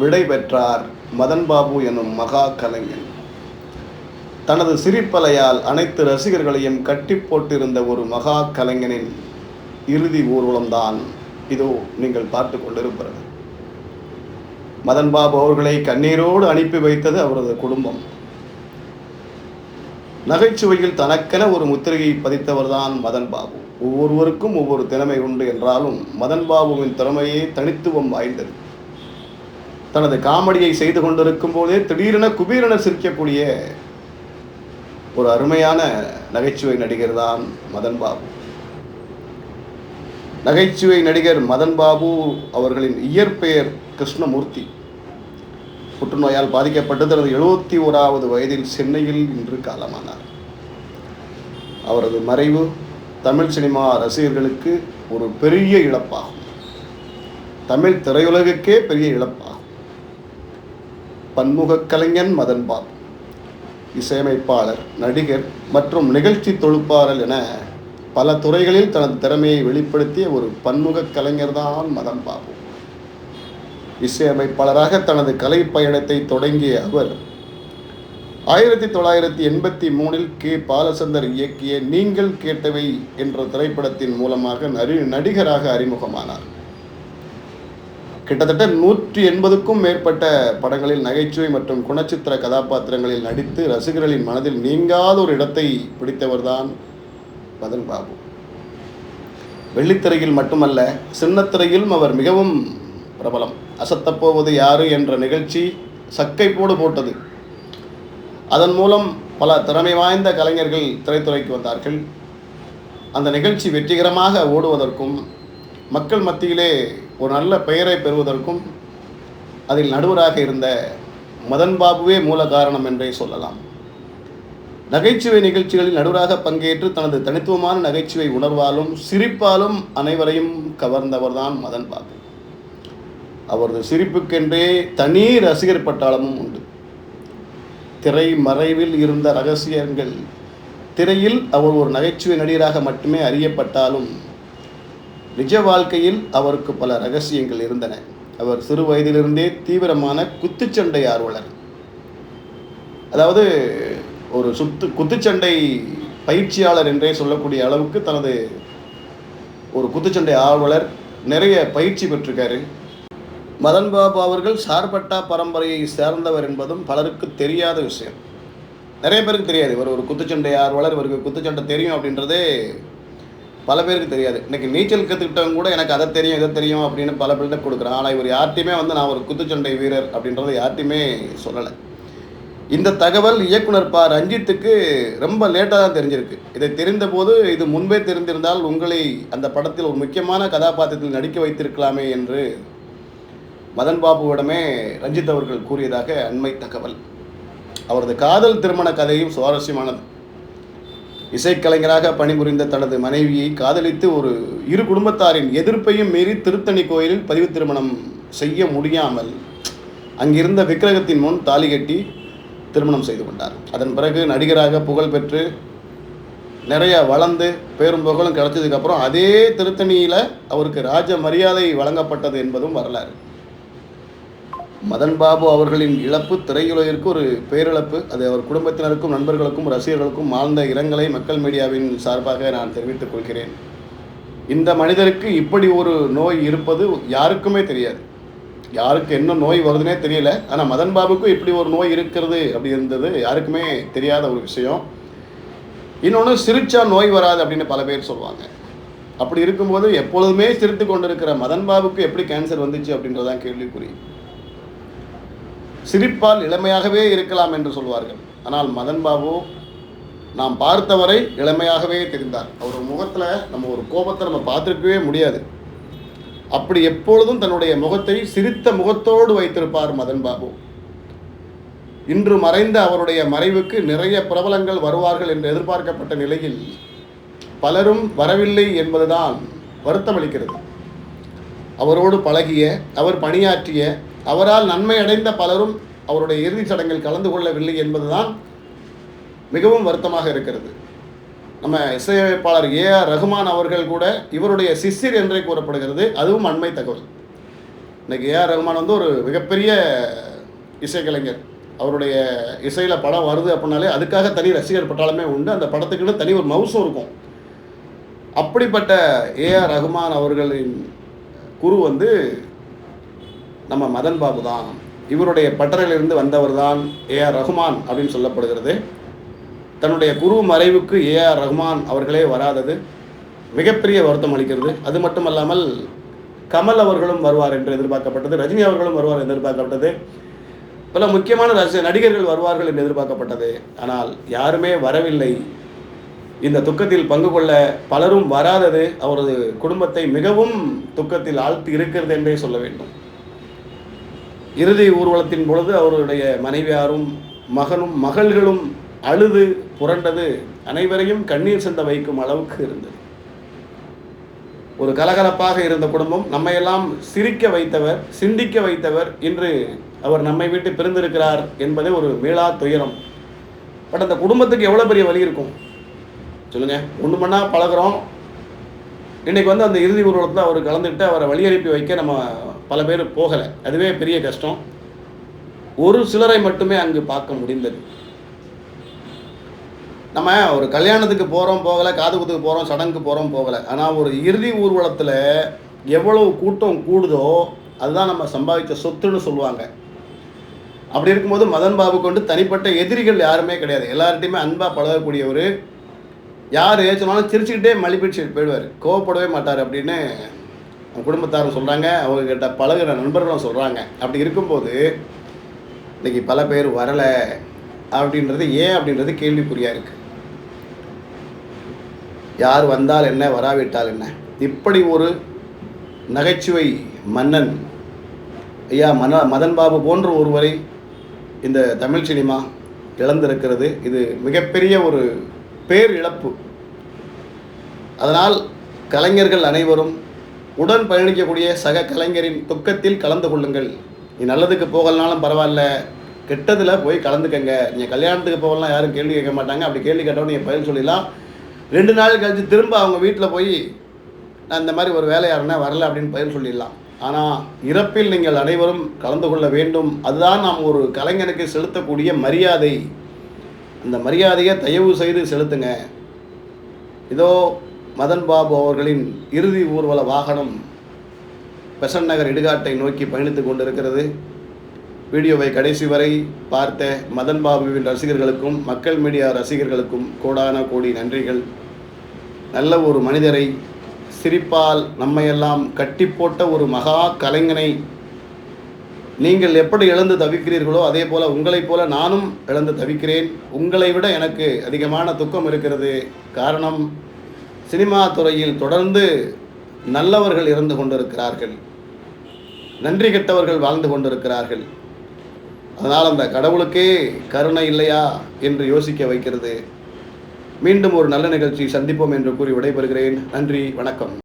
விடை பெற்றார் மதன் பாபு எனும் மகா கலைஞன். தனது சிரிப்பலையால் அனைத்து ரசிகர்களையும் கட்டி போட்டிருந்த ஒரு மகா கலைஞனின் இறுதி ஊர்வலம்தான் இதோ நீங்கள் பார்த்து கொண்டிருப்பது மதன் பாபு அவர்களை கண்ணீரோடு அனுப்பி வைத்தது அவரது குடும்பம். நகைச்சுவையில் தனக்கென ஒரு முத்திரையை பதித்தவர்தான் மதன் பாபு ஒவ்வொருவருக்கும் ஒவ்வொரு திறமை உண்டு என்றாலும் மதன் பாபுவின் திறமையே தனித்துவம் வாய்ந்தது. தனது காமெடியை செய்து கொண்டிருக்கும் போதே திடீரென குபீரென சிரிக்கக்கூடிய ஒரு அருமையான நகைச்சுவை நடிகர் தான் மதன் பாபு. நகைச்சுவை நடிகர் மதன் பாபு அவர்களின் இயற்பெயர் கிருஷ்ணமூர்த்தி. புற்றுநோயால் பாதிக்கப்பட்டு தனது எழுபத்தி ஓராவது வயதில் சென்னையில் இன்று காலமானார். அவரது மறைவு தமிழ் சினிமா ரசிகர்களுக்கு ஒரு பெரிய இழப்பாகும். தமிழ் திரையுலகுக்கே பெரிய இழப்பாகும். பன்முகக் கலைஞன் மதன் இசையமைப்பாளர் நடிகர் மற்றும் நிகழ்ச்சி தொழுப்பாளர் என பல துறைகளில் தனது திறமையை வெளிப்படுத்திய ஒரு பன்முக கலைஞர்தான் மதன் பாபு இசையமைப்பாளராக தனது கலை பயணத்தை தொடங்கிய அவர் ஆயிரத்தி தொள்ளாயிரத்தி எண்பத்தி மூணில் கே. பாலச்சந்தர் இயக்கிய நீங்கள் கேட்டவை என்ற திரைப்படத்தின் மூலமாக நடி நடிகராக அறிமுகமானார். கிட்டத்தட்ட நூற்றி எண்பதுக்கும் மேற்பட்ட படங்களில் நகைச்சுவை மற்றும் குணச்சித்திர கதாபாத்திரங்களில் நடித்து ரசிகர்களின் மனதில் நீங்காத ஒரு இடத்தை பிடித்தவர்தான் மதன் பாபு. வெள்ளித்திரையில் மட்டுமல்ல சின்னத்திரையிலும் அவர் மிகவும் பிரபலம். அசத்தப்போவது யாரு என்ற நிகழ்ச்சி சக்கை போடு போட்டது. அதன் மூலம் பல திறமை வாய்ந்த கலைஞர்கள் திரைத்துறைக்கு வந்தார்கள். அந்த நிகழ்ச்சி வெற்றிகரமாக ஓடுவதற்கும் மக்கள் மத்தியிலே ஒரு நல்ல பெயரை பெறுவதற்கும் அதில் நடுவராக இருந்த மதன் பாபுவே மூல காரணம் என்றே சொல்லலாம். நகைச்சுவை நிகழ்ச்சிகளில் நடுவராக பங்கேற்று தனது தனித்துவமான நகைச்சுவை உணர்வாலும் சிரிப்பாலும் அனைவரையும் கவர்ந்தவர்தான் மதன் பாபு. அவரது சிரிப்புக்கென்றே தனி ரசிகர் பட்டாளமும் உண்டு. திரை மறைவில் இருந்த ரகசியங்கள் திரையில் அவர் ஒரு நகைச்சுவை நடிகராக மட்டுமே அறியப்பட்டாலும் நிஜ வாழ்க்கையில் அவருக்கு பல ரகசியங்கள் இருந்தன. அவர் சிறு வயதிலிருந்தே தீவிரமான குத்துச்சண்டை ஆர்வலர். அதாவது ஒரு சுத்து குத்துச்சண்டை பயிற்சியாளர் என்றே சொல்லக்கூடிய அளவுக்கு தனது ஒரு குத்துச்சண்டை ஆர்வலர் நிறைய பயிற்சி பெற்றிருக்காரு. மதன் பாபு அவர்கள் சார்பட்டா பரம்பரையை சேர்ந்தவர் என்பதும் பலருக்கு தெரியாத விஷயம். நிறைய பேருக்கு தெரியாது. இவர் ஒரு குத்துச்சண்டை ஆர்வலர் இவருக்கு குத்துச்சண்டை தெரியும் அப்படின்றதே பல பேருக்கு தெரியாது. எனக்கு நீச்சல் கற்றுக்கிட்டவங்க கூட எனக்கு அதை தெரியும் இதை தெரியும் அப்படின்னு பல பேர்கிட்ட கொடுக்குறேன். ஆனால் இவர் யார்ட்டையுமே வந்து நான் ஒரு குத்துச்சண்டை வீரர் அப்படின்றத யார்ட்டையுமே சொல்லலை. இந்த தகவல் இயக்குனர் ப. ரஞ்சித்துக்கு ரொம்ப லேட்டாக தான் தெரிஞ்சிருக்கு. இதை தெரிந்தபோது இது முன்பே தெரிந்திருந்தால் உங்களை அந்த படத்தில் ஒரு முக்கியமான கதாபாத்திரத்தில் நடிக்க வைத்திருக்கலாமே என்று மதன் பாபுவிடமே ரஞ்சித் அவர்கள் கூறியதாக அண்மை தகவல். அவரது காதல் திருமண கதையும் சுவாரஸ்யமானது. இசைக்கலைஞராக பணிபுரிந்த தனது மனைவியை காதலித்து ஒரு இரு குடும்பத்தாரின் எதிர்ப்பையும் மீறி திருத்தணி கோயிலில் பதிவு திருமணம் செய்ய முடியாமல் அங்கிருந்த விக்கிரகத்தின் முன் தாலி கட்டி திருமணம் செய்து கொண்டார். அதன் பிறகு நடிகராக புகழ் பெற்று நிறைய வளர்ந்து பேரும் புகழும் கிடைச்சதுக்கப்புறம் அதே திருத்தணியில் அவருக்கு ராஜ மரியாதை வழங்கப்பட்டது என்பதும் வரலாறு. மதன் பாபு அவர்களின் இழப்பு திரையுலகிற்கு ஒரு பேரிழப்பு. அது அவர் குடும்பத்தினருக்கும் நண்பர்களுக்கும் ரசிகர்களுக்கும் ஆழ்ந்த இரங்கலை மக்கள் மீடியாவின் சார்பாக நான் தெரிவித்துக் கொள்கிறேன். இந்த மனிதருக்கு இப்படி ஒரு நோய் இருப்பது யாருக்குமே தெரியாது. யாருக்கு என்ன நோய் வருதுன்னே தெரியல. ஆனால் மதன் பாபுக்கும் இப்படி ஒரு நோய் இருக்கிறது அப்படி இருந்தது யாருக்குமே தெரியாத ஒரு விஷயம். இன்னொன்று சிரிச்சா நோய் வராது அப்படின்னு பல பேர் சொல்லுவாங்க அப்படி இருக்கும்போது எப்பொழுதுமே சிரித்து கொண்டிருக்கிற மதன் பாபுக்கு எப்படி கேன்சர் வந்துச்சு அப்படின்றதான் கேள்விக்குறி. சிரிப்பால் இளமையாகவே இருக்கலாம் என்று சொல்வார்கள். ஆனால் மதன் பாபு நாம் பார்த்தவரை இளமையாகவே தெரிந்தார். அவர் முகத்தில் நம்ம ஒரு கோபத்தை நம்ம பார்த்துருக்கவே முடியாது. அப்படி எப்பொழுதும் தன்னுடைய முகத்தை சிரித்த முகத்தோடு வைத்திருப்பார் மதன் பாபு. இன்று மறைந்த அவருடைய மறைவுக்கு நிறைய பிரபலங்கள் வருவார்கள் என்று எதிர்பார்க்கப்பட்ட நிலையில் பலரும் வரவில்லை என்பதுதான் வருத்தமளிக்கிறது. அவரோடு பழகிய அவர் பணியாற்றிய அவரால் நன்மை அடைந்த பலரும் அவருடைய இறுதிச் சடங்கில் கலந்து கொள்ளவில்லை என்பதுதான் மிகவும் வருத்தமாக இருக்கிறது. நம்ம இசையமைப்பாளர் ஏ ஆர் ரகுமான் அவர்கள் கூட இவருடைய சிஷ்யர் என்றே கூறப்படுகிறது. அதுவும் அண்மை தகவல். இன்னைக்கு ஏஆர் ரஹ்மான் வந்து ஒரு மிகப்பெரிய இசைக்கலைஞர். அவருடைய இசையில் படம் வருது அப்படின்னாலே அதுக்காக தனி ரசிகர் பட்டாலுமே உண்டு. அந்த படத்துக்குன்னு தனி ஒரு மவுசும் இருக்கும். அப்படிப்பட்ட ஏஆர் ரஹ்மான் அவர்களின் குரு வந்து நம்ம மதன் பாபு தான். இவருடைய பட்டறையிலிருந்து வந்தவர் தான் ஏஆர் ரஹ்மான் அப்படின்னு சொல்லப்படுகிறது. தன்னுடைய குரு மறைவுக்கு ஏஆர் ரஹ்மான் அவர்களே வராதது. மிகப்பெரிய வருத்தம் அளிக்கிறது. அது மட்டுமல்லாமல் கமல் அவர்களும் வருவார் என்று எதிர்பார்க்கப்பட்டது. ரஜினி அவர்களும் வருவார் என்று எதிர்பார்க்கப்பட்டது. பல முக்கியமான ரச நடிகர்கள் வருவார்கள் என்று எதிர்பார்க்கப்பட்டது. ஆனால் யாருமே வரவில்லை. இந்த துக்கத்தில் பங்கு கொள்ள பலரும் வராதது. அவரது குடும்பத்தை மிகவும் துக்கத்தில் ஆழ்த்தி இருக்கிறது என்றே சொல்ல வேண்டும். இறுதி ஊர்வலத்தின் பொழுது அவருடைய மனைவியாரும் மகனும் மகள்களும் அழுது புரண்டது. அனைவரையும் கண்ணீர் சிந்த வைக்கும் அளவுக்கு இருந்தது. ஒரு கலகலப்பாக இருந்த குடும்பம் நம்மையெல்லாம் சிரிக்க வைத்தவர் சிந்திக்க வைத்தவர் இன்று அவர் நம்மை விட்டு பிரிந்திருக்கிறார் என்பதே ஒரு மீளா துயரம். பட் அந்த குடும்பத்துக்கு எவ்வளோ பெரிய வழி இருக்கும்? சொல்லுங்க. ஒன்று மண்ணா பழகுறோம். இன்னைக்கு வந்து அந்த இறுதி ஊர்வலத்தில் அவர் கலந்துக்கிட்டு அவரை வழி அனுப்பி வைக்க நம்ம பல பேர் போகலை. அதுவே பெரிய கஷ்டம். ஒரு சிலரை மட்டுமே அங்கு பார்க்க முடிந்தது. நம்ம ஒரு கல்யாணத்துக்கு போகிறோம் போகலை. காது குத்துக்கு போகிறோம் சடங்குக்கு போகிறோம் போகலை. ஆனால் ஒரு இறுதி ஊர்வலத்தில் எவ்வளவு கூட்டம் கூடுதோ அதுதான் நம்ம சம்பாதிச்ச சொத்துன்னு சொல்லுவாங்க. அப்படி இருக்கும்போது மதன் பாபு கொண்டு தனிப்பட்ட எதிரிகள் யாருமே கிடையாது. எல்லார்ட்டையுமே அன்பாக பழகக்கூடியவர். யார் சொன்னாலும் சிரிச்சுக்கிட்டே மலிப்பிடிச்சு போயிடுவார். கோவப்படவே மாட்டார் அப்படின்னு அவங்க குடும்பத்தாரும் சொல்கிறாங்க அவங்கக்கிட்ட பழகிற நண்பர்களும் சொல்கிறாங்க அப்படி இருக்கும்போது இன்றைக்கி பல பேர் வரலை அப்படின்றது ஏன் அப்படின்றது கேள்விக்குறியாக இருக்குது யார் வந்தால் என்ன வராவிட்டால் என்ன? இப்படி ஒரு நகைச்சுவை மன்னன் ஐயா மன மதன் பாபு போன்ற ஒருவரை இந்த தமிழ் சினிமா இழந்திருக்கிறது. இது மிகப்பெரிய ஒரு பேர் இழப்பு அதனால் கலைஞர்கள் அனைவரும் உடன் பயணிக்கக்கூடிய சக கலைஞரின் துக்கத்தில் கலந்து கொள்ளுங்கள். நீ நல்லதுக்கு போகலனாலும் பரவாயில்ல. கெட்டதில் போய் கலந்துக்கங்க. நீங்கள் கல்யாணத்துக்கு போகலாம் யாரும் கேள்வி கேட்க மாட்டாங்க. அப்படி கேள்வி கேட்டவொடனே நீங்கள் பதில் சொல்லிடலாம். ரெண்டு நாள் கழித்து திரும்ப அவங்க வீட்டில் போய் நான் இந்த மாதிரி ஒரு வேலையாருன்னா வரல அப்படின்னு பதில் சொல்லிடலாம். ஆனால் இறப்பில் நீங்கள் அனைவரும் கலந்து கொள்ள வேண்டும். அதுதான் நாம் ஒரு கலைஞனுக்கு செலுத்தக்கூடிய மரியாதை. அந்த மரியாதையை தயவு செய்து செலுத்துங்க. இதோ மதன் பாபு அவர்களின் இறுதி ஊர்வல வாகனம் பெசன் நகர் இடுகாட்டை நோக்கி பயணித்து கொண்டிருக்கிறது. வீடியோவை கடைசி வரை பார்த்த மதன் பாபுவின் ரசிகர்களுக்கும் மக்கள் மீடியா ரசிகர்களுக்கும் கோடான கோடி நன்றிகள். நல்ல ஒரு மனிதரை சிரிப்பால் நம்மையெல்லாம் கட்டி போட்ட ஒரு மகா கலைஞனை நீங்கள் எப்படி இழந்து தவிக்கிறீர்களோ அதே போல் உங்களைப் போல நானும் இழந்து தவிக்கிறேன். உங்களை விட எனக்கு அதிகமான துக்கம் இருக்கிறது. காரணம் சினிமா துறையில் தொடர்ந்து நல்லவர்கள் இருந்து கொண்டிருக்கிறார்கள். நன்றி கெட்டவர்கள் வாழ்ந்து கொண்டிருக்கிறார்கள். அதனால் அந்த கடவுளுக்கே கருணை இல்லையா என்று யோசிக்க வைக்கிறது. மீண்டும் ஒரு நல்ல நிகழ்ச்சி சந்திப்போம் என்று கூறி விடைபெறுகிறேன். நன்றி வணக்கம்.